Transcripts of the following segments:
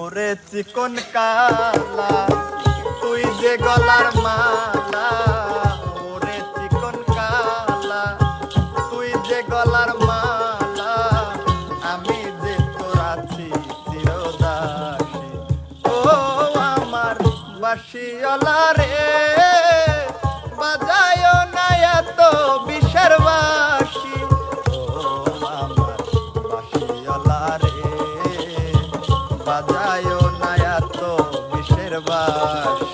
ওরে চিকন কালা, তুই যে গলার মালা, ওরে চিকন কালা, তুই যে গলার মালা, আমি যে তোর আছি চিরদাসী। ও আমার বাসিওলা রে বাজায় বাজায় নায়াত বিশ্বের বাস।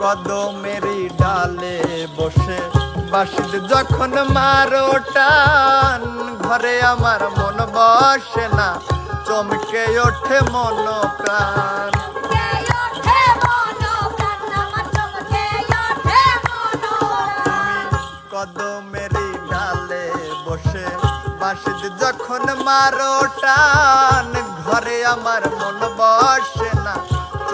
কদমেরই ডালে বসে বাসিদ যখন মারো টান, ঘরে আমার মন বসে না, চমকে ওঠে মন প্রাণ। কদমেরই ডালে বসে বাসিদ যখন মারো টান, ঘরে আমার মন বসে না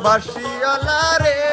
ও বাসিওলা রে